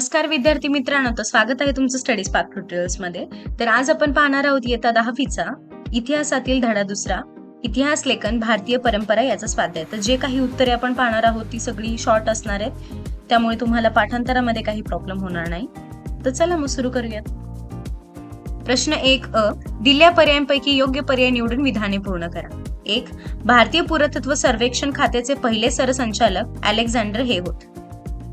नमस्कार विद्यार्थी मित्रांनो तर स्वागत आहे तुमचं स्टडी स्पार्क ट्युटोरियल्समध्ये. तर आज आपण पाहणार आहोत येता दहावीचा इतिहासातील धडा दुसरा इतिहास लेखन भारतीय परंपरा याचा स्वाध्याय. तर जे काही उत्तरे आपण पाहणार आहोत ती सगळी शॉर्ट असणार आहेत. त्यामुळे तुम्हाला पाठांतरामध्ये काही प्रॉब्लेम होणार नाही. तर चला मग सुरू करूयात. प्रश्न एक अ दिल्या पर्यायांपैकी योग्य पर्याय निवडून विधाने पूर्ण करा. एक भारतीय पुरातत्व सर्वेक्षण खात्याचे पहिले सरसंचालक अलेक्झांडर हे होत.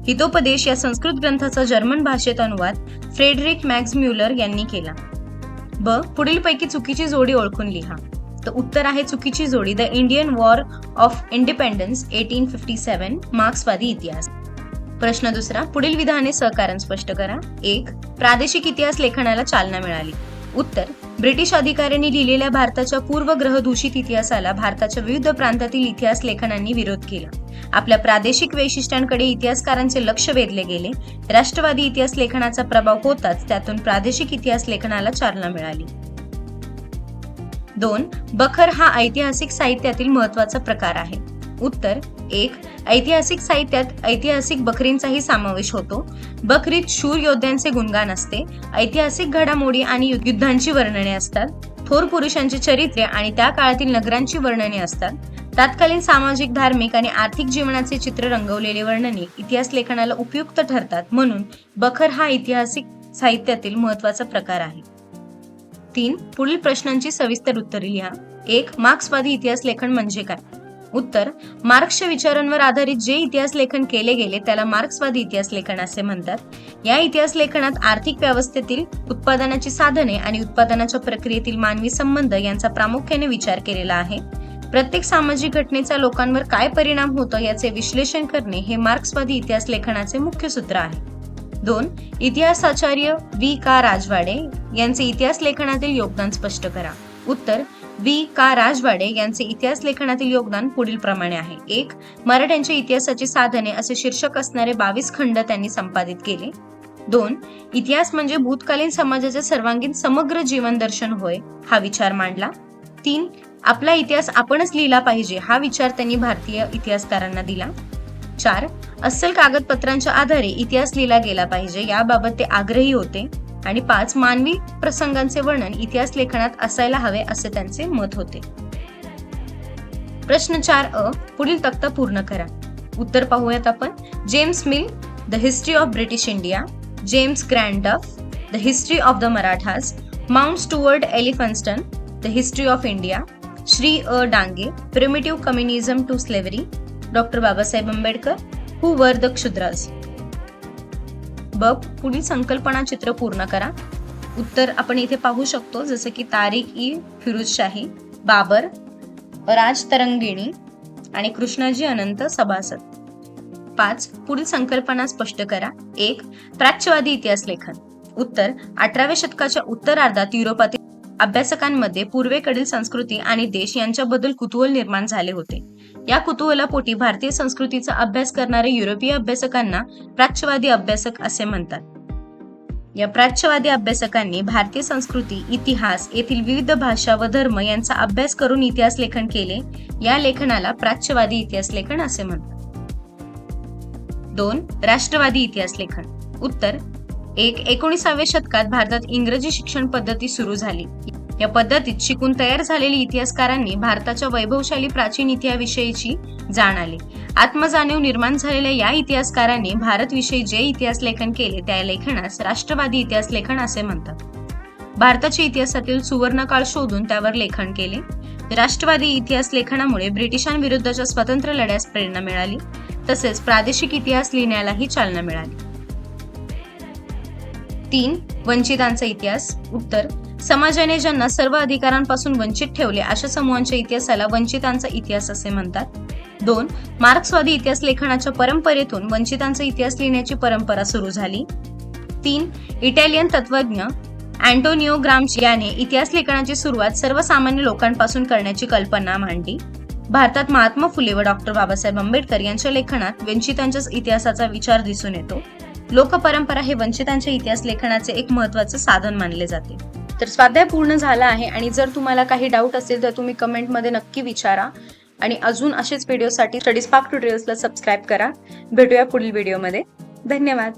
हितोपदेश या संस्कृत ग्रंथाचा जर्मन भाषेत अनुवाद फ्रेडरिक मॅक्स म्युलर यांनी केला. ब. पुढील पैकी चुकीची जोडी ओळखून लिहा. तर उत्तर आहे चुकीची जोडी. The Indian war of independence eighteen fifty seven मार्क्सवादी इतिहास. प्रश्न दुसरा. पुढील विधाने सहकारण स्पष्ट करा. एक. प्रादेशिक इतिहास लेखनाला चालना मिळाली. उत्तर. ब्रिटिश अधिकाऱ्यांनी लिहिलेल्या भारताच्या पूर्वग्रह दूषित इतिहासाला भारताच्या विविध प्रांतातील इतिहास लेखनांनी विरोध केला. आपल्या प्रादेशिक वैशिष्ट्यांकडे इतिहासकारांचे लक्ष वेधले गेले. राष्ट्रवादी इतिहास लेखनाचा प्रभाव होताच त्यातून प्रादेशिक इतिहास लेखनाला चालना मिळाली. दोन बखर हा ऐतिहासिक साहित्यातील महत्त्वाचा प्रकार आहे. उत्तर एक ऐतिहासिक साहित्यात ऐतिहासिक बकरींचाही समावेश होतो. बकरीत शूर योद्ध्यांचे गुणगान असते. ऐतिहासिक घडामोडी आणि युद्धांची वर्णने असतात. थोर पुरुषांची चरित्रे आणि त्या काळातील नगरांची वर्णने असतात. तत्कालीन सामाजिक धार्मिक आणि आर्थिक जीवनाचे चित्र रंगवलेले वर्णने इतिहास लेखनाला उपयुक्त ठरतात. म्हणून बखर हा ऐतिहासिक साहित्यातील महत्त्वाचा प्रकार आहे. तीन पुढील प्रश्नांची सविस्तर उत्तरे लिहा. एक मार्क्सवादी इतिहास लेखन म्हणजे काय? उत्तर मार्क्सच्या विचारांवर आधारित जे इतिहास लेखन केले गेले त्याला मार्क्सवादी इतिहास लेखन असे म्हणतात. या इतिहास लेखनात आर्थिक व्यवस्थेतील उत्पादनाची साधने आणि उत्पादनाच्या प्रक्रियेतील मानवी संबंध यांचा प्रामुख्याने विचार केलेला आहे. प्रत्येक सामाजिक घटनेचा लोकांवर काय परिणाम होतो याचे विश्लेषण करणे हे मार्क्सवादी इतिहास लेखनाचे मुख्य सूत्र आहे. दोन इतिहासाचार्य वी का राजवाडे यांचे इतिहास लेखनातील योगदान स्पष्ट करा. उत्तर वी का. राजवाडे यांचे इतिहास लेखनातील योगदान पुढील प्रमाणे आहे. एक मराठ्यांच्या इतिहासाची साधने असे शीर्षक असणारे बावीस खंड त्यांनी संपादित केले. दोन इतिहास म्हणजे भूतकालीन समाजाचे सर्वांगीण समग्र जीवन दर्शन होय हा विचार मांडला. तीन आपला इतिहास आपणच लिहिला पाहिजे हा विचार त्यांनी भारतीय इतिहासकारांना दिला. चार अस्सल कागदपत्रांच्या आधारे इतिहास लिहिला गेला पाहिजे याबाबत ते आग्रही होते. आणि पाच मानवी प्रसंगांचे वर्णन इतिहास लेखनात असायला हवे असे त्यांचे मत होते. प्रश्न चार अ पुढील तक्ता पूर्ण करा. उत्तर पाहूयात आपण. James Mill the history of British India. James Grant Duff the history of the Marathas Mount Stuart Elphinstone the history of India. Shri A Dange primitive communism to slavery doctor Babasaheb Ambedkar who were the Shudras बघ पुढील संकल्पना चित्र पूर्ण करा. उत्तर आपण इथे पाहू शकतो जसं की तारिक ई फिरुजशाही बाबर राज तरंगिणी आणि कृष्णाजी अनंत सभासद. पाच पुढील संकल्पना स्पष्ट करा. एक प्राच्यवादी इतिहास लेखन. उत्तर अठराव्या शतकाच्या उत्तरार्धात युरोपातील अभ्यासकांमध्ये पूर्वेकडील संस्कृती आणि देश यांच्याबद्दल कुतूहल निर्माण झाले होते. या कुतूहलापोटी भारतीय संस्कृतीचा अभ्यास करणारे युरोपीय अभ्यासकांना प्राच्यवादी अभ्यासक असे म्हणतात. या प्राच्यवादी अभ्यासकांनी भारतीय संस्कृती इतिहास येथील विविध भाषा व धर्म यांचा अभ्यास करून इतिहास लेखन केले. या लेखनाला प्राच्यवादी इतिहास लेखन असे म्हणतात. दोन राष्ट्रवादी इतिहास लेखन. उत्तर एक एकोणीसाव्या शतकात भारतात इंग्रजी शिक्षण पद्धती सुरू झाली. या पद्धतीत शिकून तयार झालेली इतिहासकारांनी भारताच्या वैभवशाली प्राचीन इतिहासाविषयीची जाण आली. आत्मजाणीव निर्माण झालेल्या या इतिहासकारांनी भारतविषयी जे इतिहास लेखन केले त्या लेखनास राष्ट्रवादी इतिहास लेखन असे म्हणतात. भारताच्या इतिहासातील सुवर्णकाळ शोधून त्यावर लेखन केले. राष्ट्रवादी इतिहास लेखनामुळे ब्रिटिशांविरुद्धच्या स्वतंत्र लढ्यास प्रेरणा मिळाली. तसेच प्रादेशिक इतिहास लिहिण्यालाही चालना मिळाली. तीन वंचितांचा इतिहास उत्तर समाजाने ज्यांना सर्व अधिकारांपासून वंचित ठेवले अशा समूहांच्या इतिहासाला वंचितांचा इतिहास असे म्हणतात. दोन मार्क्सवादी इतिहास लेखनाच्या परंपरेतून वंचितांचा इतिहास लिहिण्याची परंपरा सुरू झाली. तीन इटालियन तत्वज्ञ अँटोनिओ ग्रामची याने इतिहास लेखनाची सुरुवात सर्वसामान्य लोकांपासून करण्याची कल्पना मांडली. भारतात महात्मा फुले व डॉक्टर बाबासाहेब आंबेडकर यांच्या लेखनात वंचितांच्या इतिहासाचा विचार दिसून येतो. लोकपरंपरा हे वंचितांच्या इतिहास लेखनाचे एक महत्त्वाचे साधन मानले जाते. तर स्वाध्याय पूर्ण झाला आहे आणि जर तुम्हाला काही डाऊट असेल तर तुम्ही कमेंटमध्ये नक्की विचारा. आणि अजून असेच व्हिडिओसाठी स्टडी स्पार्क ट्युटोरियल्सला सबस्क्राईब करा. भेटूया पुढील व्हिडिओमध्ये धन्यवाद.